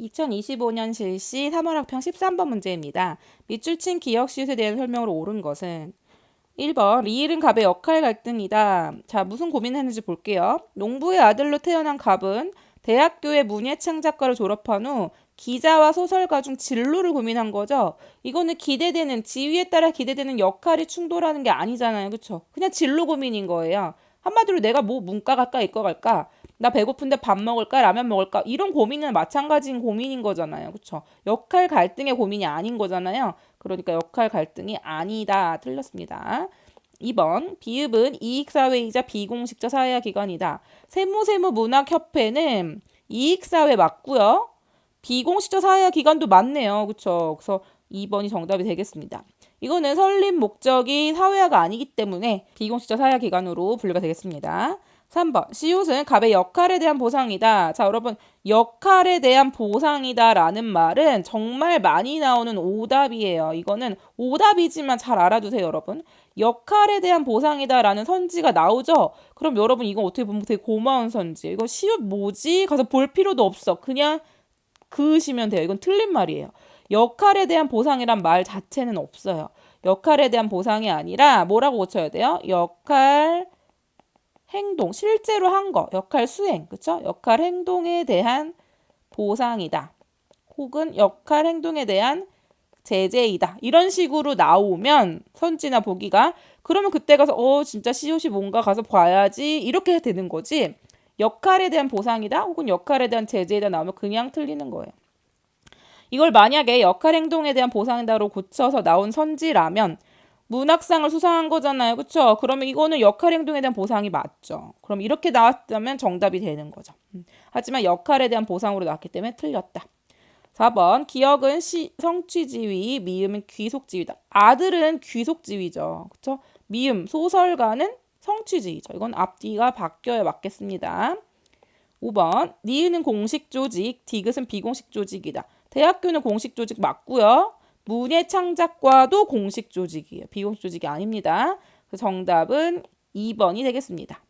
2025년 실시 3월 학평 13번 문제입니다. 밑줄 친 기억 시옷에 대한 설명으로 옳은 것은 1번 리일은 갑의 역할 갈등이다. 자 무슨 고민했는지 볼게요. 농부의 아들로 태어난 갑은 대학교의 문예창작과를 졸업한 후 기자와 소설가 중 진로를 고민한 거죠. 이거는 기대되는 지위에 따라 기대되는 역할이 충돌하는 게 아니잖아요. 그렇죠? 그냥 진로 고민인 거예요. 한마디로 내가 뭐 문과 갈까 이과 갈까 나 배고픈데 밥 먹을까 라면 먹을까 이런 고민은 마찬가지인 고민인 거잖아요. 그렇죠? 역할 갈등의 고민이 아닌 거잖아요. 그러니까 역할 갈등이 아니다. 틀렸습니다. 2번 비읍은 이익사회이자 비공식적 사회화 기관이다. 세무세무문학협회는 이익사회 맞고요. 비공식적 사회화 기관도 맞네요. 그렇죠? 그래서 2번이 정답이 되겠습니다. 이거는 설립 목적이 사회화가 아니기 때문에 비공식적 사회화 기관으로 분류가 되겠습니다. 3번 시옷은 갑의 역할에 대한 보상이다. 자 여러분 역할에 대한 보상이다라는 말은 정말 많이 나오는 오답이에요. 이거는 오답이지만 잘 알아두세요 여러분. 역할에 대한 보상이다라는 선지가 나오죠. 그럼 여러분 이거 어떻게 보면 되게 고마운 선지. 이거 시옷 뭐지? 가서 볼 필요도 없어. 그냥 그으시면 돼요. 이건 틀린 말이에요. 역할에 대한 보상이란 말 자체는 없어요. 역할에 대한 보상이 아니라 뭐라고 고쳐야 돼요? 역할 행동, 실제로 한 거, 역할 수행, 그쵸? 역할 행동에 대한 보상이다. 혹은 역할 행동에 대한 제재이다. 이런 식으로 나오면 선지나 보기가 그러면 그때 가서 어 진짜 시옷이 뭔가 가서 봐야지 이렇게 되는 거지. 역할에 대한 보상이다 혹은 역할에 대한 제재이다 나오면 그냥 틀리는 거예요. 이걸 만약에 역할 행동에 대한 보상이다로 고쳐서 나온 선지라면 문학상을 수상한 거잖아요. 그쵸? 그러면 이거는 역할 행동에 대한 보상이 맞죠. 그럼 이렇게 나왔다면 정답이 되는 거죠. 음. 하지만 역할에 대한 보상으로 나왔기 때문에 틀렸다. 4번 기억은 시, 성취 지위, 미음은 귀속 지위다. 아들은 귀속 지위죠. 그쵸? 미음, 소설가는 성취 지위죠. 이건 앞뒤가 바뀌어야 맞겠습니다. 5번 니은은 공식 조직, 디귿은 비공식 조직이다. 대학교는 공식 조직 맞고요. 문예 창작과도 공식 조직이에요. 비공식 조직이 아닙니다. 그 정답은 2번이 되겠습니다.